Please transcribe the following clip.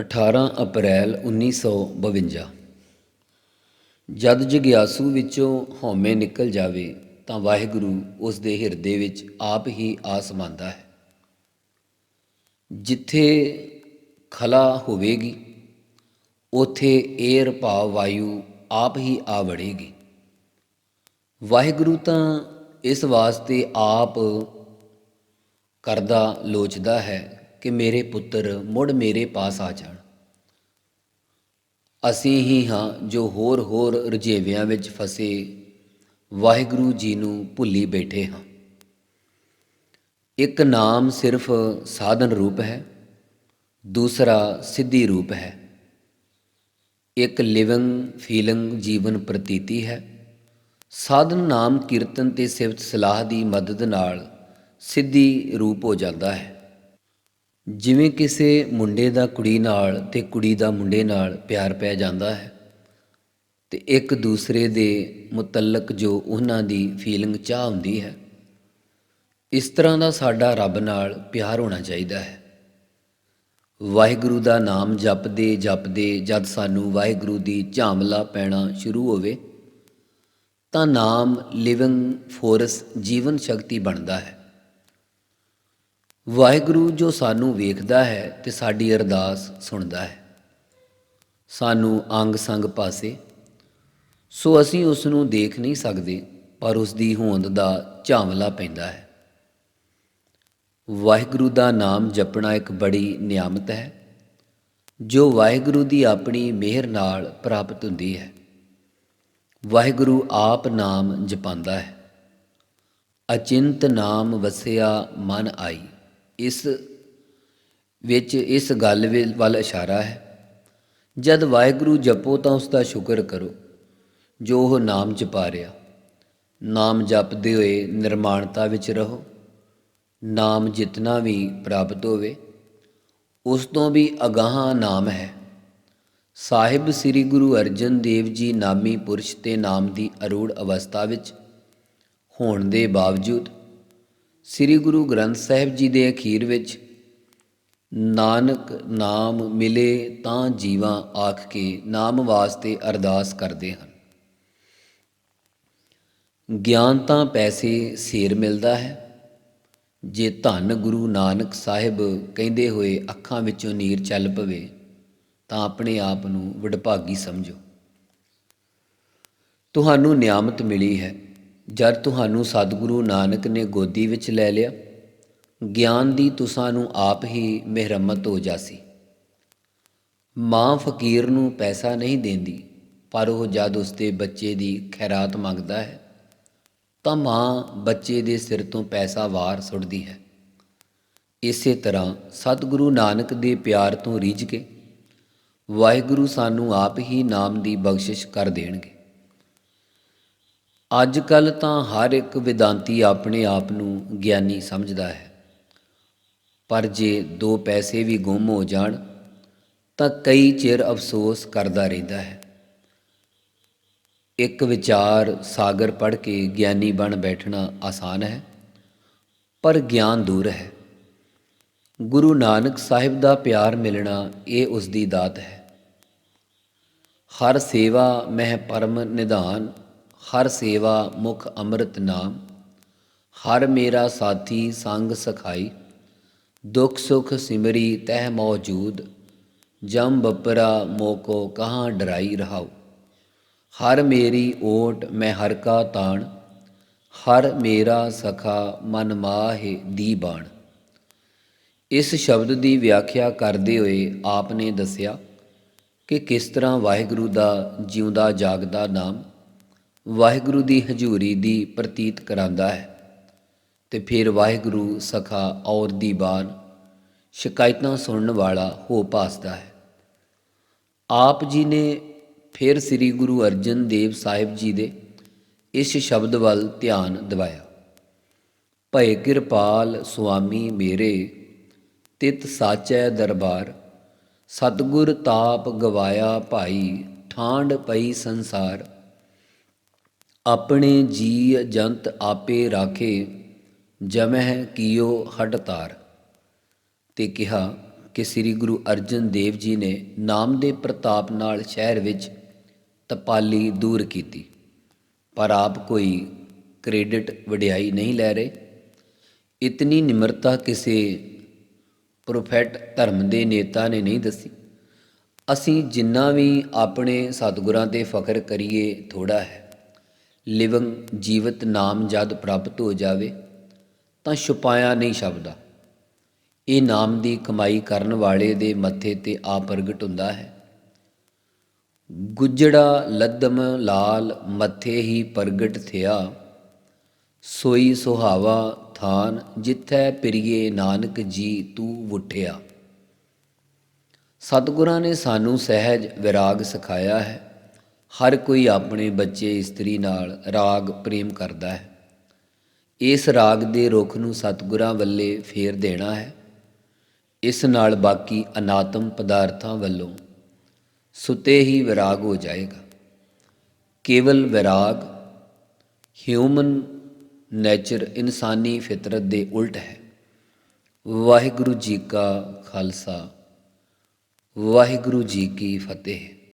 18 ਅਪ੍ਰੈਲ 1952 ਜਦ ਜਗਿਆਸੂ ਵਿੱਚੋਂ ਹਉਮੈ ਨਿਕਲ ਜਾਵੇ ਤਾਂ ਵਾਹਿਗੁਰੂ ਉਸ ਦੇ ਹਿਰਦੇ ਵਿੱਚ ਆਪ ਹੀ ਆ ਸਮਾਂਦਾ ਹੈ। ਜਿੱਥੇ ਖਲਾ ਹੋਵੇਗੀ, ਉਥੇ ਏਰ ਭਾਵ ਵਾਯੂ ਆਪ ਹੀ ਆ ਵੜੇਗੀ। ਵਾਹਿਗੁਰੂ ਤਾਂ ਇਸ ਵਾਸਤੇ ਆਪ ਕਰਦਾ ਲੋਚਦਾ ਹੈ ਕਿ ਮੇਰੇ ਪੁੱਤਰ ਮੁੜ ਮੇਰੇ ਪਾਸ ਆ ਜਾਣ। ਅਸੀਂ ਹੀ ਹਾਂ ਜੋ ਹੋਰ ਹੋਰ ਰਜੇਵਿਆਂ ਵਿੱਚ ਫਸੇ, ਵਾਹਿਗੁਰੂ ਜੀ ਨੂੰ ਭੁੱਲੀ ਬੈਠੇ ਹਾਂ। ਇੱਕ ਨਾਮ ਸਿਰਫ ਸਾਧਨ ਰੂਪ ਹੈ, ਦੂਸਰਾ ਸਿੱਧੀ ਰੂਪ ਹੈ। ਇੱਕ ਲਿਵਿੰਗ, ਫੀਲਿੰਗ ਜੀਵਨ ਪ੍ਰਤੀਤੀ ਹੈ। ਸਾਧਨ ਨਾਮ ਕੀਰਤਨ ਤੇ ਸਿਫਤ ਸਲਾਹ ਦੀ ਮਦਦ ਨਾਲ ਸਿੱਧੀ ਰੂਪ ਹੋ ਜਾਂਦਾ ਹੈ। ਜਿਵੇਂ ਕਿਸੇ ਮੁੰਡੇ ਦਾ ਕੁੜੀ ਨਾਲ ਤੇ ਕੁੜੀ ਦਾ ਮੁੰਡੇ ਨਾਲ ਪਿਆਰ ਪੈ ਜਾਂਦਾ ਹੈ ਤੇ ਇੱਕ ਦੂਸਰੇ ਦੇ ਮੁਤਲਕ ਜੋ ਉਹਨਾਂ ਦੀ ਫੀਲਿੰਗ ਚਾਹ ਹੁੰਦੀ ਹੈ, ਇਸ ਤਰ੍ਹਾਂ ਦਾ ਸਾਡਾ ਰੱਬ ਨਾਲ ਪਿਆਰ ਹੋਣਾ ਚਾਹੀਦਾ ਹੈ। ਵਾਹਿਗੁਰੂ ਦਾ ਨਾਮ ਜਪਦੇ ਜਪਦੇ ਜਦ ਸਾਨੂੰ ਵਾਹਿਗੁਰੂ ਦੀ ਝਾਮਲਾ ਪੈਣਾ ਸ਼ੁਰੂ ਹੋਵੇ, ਤਾਂ ਨਾਮ ਲਿਵਿੰਗ ਫੋਰਸ ਜੀਵਨ ਸ਼ਕਤੀ ਬਣਦਾ ਹੈ। ਵਾਹਿਗੁਰੂ ਜੋ ਸਾਨੂੰ ਵੇਖਦਾ ਹੈ ਤੇ ਸਾਡੀ ਅਰਦਾਸ ਸੁਣਦਾ ਹੈ। ਸਾਨੂੰ ਅੰਗ ਸੰਗ ਪਾਸੇ, ਸੋ ਅਸੀਂ ਉਸ ਨੂੰ ਦੇਖ ਨਹੀਂ ਸਕਦੇ, ਪਰ ਉਸ ਦੀ ਹੋਂਦ ਦਾ ਝਾਂਵਲਾ ਪੈਂਦਾ ਹੈ। ਵਾਹਿਗੁਰੂ ਦਾ ਨਾਮ ਜਪਣਾ ਇੱਕ ਬੜੀ ਨਿਆਮਤ ਹੈ, ਜੋ ਵਾਹਿਗੁਰੂ ਦੀ ਆਪਣੀ ਮਿਹਰ ਨਾਲ ਪ੍ਰਾਪਤ ਹੁੰਦੀ ਹੈ। ਵਾਹਿਗੁਰੂ ਆਪ ਨਾਮ ਜਪਾਂਦਾ ਹੈ। ਅਚਿੰਤ ਨਾਮ ਵਸਿਆ ਮਨ ਆਈ। ਇਸ ਵਿੱਚ ਇਸ ਗੱਲ ਵਿ- ਵੱਲ ਇਸ਼ਾਰਾ ਹੈ। ਜਦ ਵਾਹਿਗੁਰੂ ਜਪੋ ਤਾਂ ਉਸ ਦਾ ਸ਼ੁਕਰ ਕਰੋ, ਜੋ ਉਹ ਨਾਮ ਜਪਾ ਰਿਹਾ। ਨਾਮ ਜਪਦੇ ਹੋਏ ਨਿਰਮਾਣਤਾ ਵਿੱਚ ਰਹੋ। ਨਾਮ ਜਿਤਨਾ ਵੀ ਪ੍ਰਾਪਤ ਹੋਵੇ, ਉਸ ਤੋਂ ਵੀ ਅਗਾਹਾਂ ਨਾਮ ਹੈ। ਸਾਹਿਬ ਸ੍ਰੀ ਗੁਰੂ ਅਰਜਨ ਦੇਵ ਜੀ ਨਾਮੀ ਪੁਰਸ਼ ਤੇ ਨਾਮ ਦੀ ਅਰੂੜ ਅਵਸਥਾ ਵਿੱਚ ਹੋਣ ਦੇ ਬਾਵਜੂਦ ਸ੍ਰੀ ਗੁਰੂ ਗ੍ਰੰਥ ਸਾਹਿਬ ਜੀ ਦੇ ਅਖੀਰ ਵਿੱਚ, ਨਾਨਕ ਨਾਮ ਮਿਲੇ ਤਾਂ ਜੀਵਾਂ ਆਖ ਕੇ ਨਾਮ ਵਾਸਤੇ ਅਰਦਾਸ ਕਰਦੇ ਹਨ। ਗਿਆਨ ਤਾਂ ਪੈਸੇ ਸੇਰ ਮਿਲਦਾ ਹੈ। ਜੇ ਧੰਨ ਗੁਰੂ ਨਾਨਕ ਸਾਹਿਬ ਕਹਿੰਦੇ ਹੋਏ ਅੱਖਾਂ ਵਿੱਚੋਂ ਨੀਰ ਚੱਲ ਪਵੇ, ਤਾਂ ਆਪਣੇ ਆਪ ਨੂੰ ਵਡਭਾਗੀ ਸਮਝੋ। ਤੁਹਾਨੂੰ ਨਿਆਮਤ ਮਿਲੀ ਹੈ। ਜਦ ਤੁਹਾਨੂੰ ਸਤਿਗੁਰੂ ਨਾਨਕ ਨੇ ਗੋਦੀ ਵਿੱਚ ਲੈ ਲਿਆ, ਗਿਆਨ ਦੀ ਤੁਸਾਂ ਨੂੰ ਆਪ ਹੀ ਮਿਹਰਮਤ ਹੋ ਜਾਸੀ। ਮਾਂ ਫਕੀਰ ਨੂੰ ਪੈਸਾ ਨਹੀਂ ਦਿੰਦੀ, ਪਰ ਉਹ ਜਦ ਉਸਦੇ ਬੱਚੇ ਦੀ ਖੈਰਾਤ ਮੰਗਦਾ ਹੈ, ਤਾਂ ਮਾਂ ਬੱਚੇ ਦੇ ਸਿਰ ਤੋਂ ਪੈਸਾ ਵਾਰ ਸੁੱਟਦੀ ਹੈ। ਇਸੇ ਤਰ੍ਹਾਂ ਸਤਿਗੁਰੂ ਨਾਨਕ ਦੇ ਪਿਆਰ ਤੋਂ ਰੀਝ ਕੇ ਵਾਹਿਗੁਰੂ ਸਾਨੂੰ ਆਪ ਹੀ ਨਾਮ ਦੀ ਬਖਸ਼ਿਸ਼ ਕਰ ਦੇਣਗੇ। ਅੱਜ ਕੱਲ ਤਾਂ ਹਰ ਇੱਕ ਵਿਦਾਂਤੀ ਆਪਣੇ ਆਪ ਨੂੰ ਗਿਆਨੀ ਸਮਝਦਾ ਹੈ। ਪਰ ਜੇ ਦੋ ਪੈਸੇ ਵੀ ਗੁੰਮ ਹੋ ਜਾਣ, ਤਾਂ ਕਈ ਚਿਰ ਅਫਸੋਸ ਕਰਦਾ ਰਹਿੰਦਾ ਹੈ। ਇੱਕ ਵਿਚਾਰ ਸਾਗਰ ਪੜ੍ਹ ਕੇ ਗਿਆਨੀ ਬਣ ਬੈਠਣਾ ਆਸਾਨ ਹੈ, ਪਰ ਗਿਆਨ ਦੂਰ ਹੈ। ਗੁਰੂ ਨਾਨਕ ਸਾਹਿਬ ਦਾ ਪਿਆਰ ਮਿਲਣਾ ਇਹ ਉਸ ਦੀ ਦਾਤ ਹੈ। ਹਰ ਸੇਵਾ ਮਹਿ ਪਰਮ ਨਿਧਾਨ ਹਰ ਸੇਵਾ ਮੁਖ ਅੰਮ੍ਰਿਤ ਨਾਮ, ਹਰ ਮੇਰਾ ਸਾਥੀ ਸੰਗ ਸਖਾਈ, ਦੁਖ ਸੁਖ ਸਿਮਰੀ ਤਹਿ ਮੌਜੂਦ, ਜਮ ਬਪਰਾ ਮੋਕੋ ਕਹਾਂ ਡਰਾਈ ਰਹਾਉ। ਹਰ ਮੇਰੀ ਓਟ ਮੈਂ ਹਰ ਕਾ ਤਾਣ, ਹਰ ਮੇਰਾ ਸਖਾ ਮਨ ਮਾਹੇ ਦੀ ਬਾਣ। ਇਸ ਸ਼ਬਦ ਦੀ ਵਿਆਖਿਆ ਕਰਦੇ ਹੋਏ ਆਪ ਨੇ ਦੱਸਿਆ ਕਿ ਕਿਸ ਤਰ੍ਹਾਂ ਵਾਹਿਗੁਰੂ ਦਾ ਜਿਉਂਦਾ ਜਾਗਦਾ ਨਾਮ ਵਾਹਿਗੁਰੂ ਦੀ ਹਜ਼ੂਰੀ ਦੀ ਪ੍ਰਤੀਤ ਕਰਾਂਦਾ ਹੈ ਤੇ ਫਿਰ ਵਾਹਿਗੁਰੂ ਸਖਾ ਔਰ ਦੀ ਦੀਵਾਨ ਸ਼ਿਕਾਇਤਾਂ ਸੁਣਨ ਵਾਲਾ ਹੋ ਪਾਸਦਾ ਹੈ। ਆਪ ਜੀ ਨੇ ਫਿਰ ਸ੍ਰੀ ਗੁਰੂ ਅਰਜਨ ਦੇਵ ਸਾਹਿਬ ਜੀ ਦੇ ਇਸ ਸ਼ਬਦ ਵੱਲ ਧਿਆਨ ਦਿਵਾਇਆ। ਭਏ ਕਿਰਪਾਲ ਸੁਆਮੀ ਮੇਰੇ, ਤਿਤ ਸਾਚੈ ਦਰਬਾਰ, ਸਤਗੁਰ ਤਾਪ ਗਵਾਇਆ ਭਾਈ ਠਾਂਡ ਪਈ ਸੰਸਾਰ। ਆਪਣੇ ਜੀ ਜੰਤ ਆਪੇ ਰਾਖੇ, ਜਮਹਿ ਕੀਓ ਹਟਤਾਰ ਤੇ ਕਿਹਾ ਕਿ ਸ੍ਰੀ ਗੁਰੂ ਅਰਜਨ ਦੇਵ ਜੀ ਨੇ ਨਾਮ ਦੇ ਪ੍ਰਤਾਪ ਨਾਲ ਸ਼ਹਿਰ ਵਿੱਚ ਤਪਾਲੀ ਦੂਰ ਕੀਤੀ। ਪਰ ਆਪ ਕੋਈ ਕ੍ਰੈਡਿਟ ਵਡਿਆਈ ਨਹੀਂ ਲੈ ਰਹੇ। ਇਤਨੀ ਨਿਮਰਤਾ ਕਿਸੇ ਪ੍ਰੋਫੈਟ ਧਰਮ ਦੇ ਨੇਤਾ ਨੇ ਨਹੀਂ ਦੱਸੀ। ਅਸੀਂ ਜਿੰਨਾ ਵੀ ਆਪਣੇ ਸਤਿਗੁਰਾਂ ਤੇ ਫਖਰ ਕਰੀਏ ਥੋੜਾ ਹੈ। ਲਿਵੰਗ ਜੀਵਤ ਨਾਮ ਜਦ ਪ੍ਰਾਪਤ ਹੋ ਜਾਵੇ, ਤਾਂ ਛੁਪਾਇਆ ਨਹੀਂ ਸ਼ਬਦਾ ਇਹ ਨਾਮ ਦੀ ਕਮਾਈ ਕਰਨ ਵਾਲੇ ਦੇ ਮੱਥੇ ਤੇ ਆ ਪ੍ਰਗਟ ਹੁੰਦਾ ਹੈ। ਗੁੱਜੜਾ ਲੱਦਮ ਲਾਲ ਮੱਥੇ ਹੀ ਪ੍ਰਗਟ ਥਿਆ, ਸੋਈ ਸੁਹਾਵਾ ਥਾਨ ਜਿੱਥੈ ਪ੍ਰਿਏ ਨਾਨਕ ਜੀ ਤੂੰ ਉਠਿਆ ਸਤਿਗੁਰਾਂ ਨੇ ਸਾਨੂੰ ਸਹਿਜ ਵਿਰਾਗ ਸਿਖਾਇਆ ਹੈ। ਹਰ ਕੋਈ ਆਪਣੇ ਬੱਚੇ, ਇਸਤਰੀ ਨਾਲ ਰਾਗ ਪ੍ਰੇਮ ਕਰਦਾ ਹੈ। ਇਸ ਰਾਗ ਦੇ ਰੁੱਖ ਨੂੰ ਸਤਿਗੁਰਾਂ ਵੱਲੇ ਫੇਰ ਦੇਣਾ ਹੈ। ਇਸ ਨਾਲ ਬਾਕੀ ਅਨਾਤਮ ਪਦਾਰਥਾਂ ਵੱਲੋਂ ਸੁਤੇ ਹੀ ਵਿਰਾਗ ਹੋ ਜਾਏਗਾ। ਕੇਵਲ ਵਿਰਾਗ ਹਿਊਮਨ ਨੇਚਰ ਇਨਸਾਨੀ ਫਿਤਰਤ ਦੇ ਉਲਟ ਹੈ। ਵਾਹਿਗੁਰੂ ਜੀ ਕਾ ਖਾਲਸਾ, ਵਾਹਿਗੁਰੂ ਜੀ ਕੀ ਫਤਿਹ।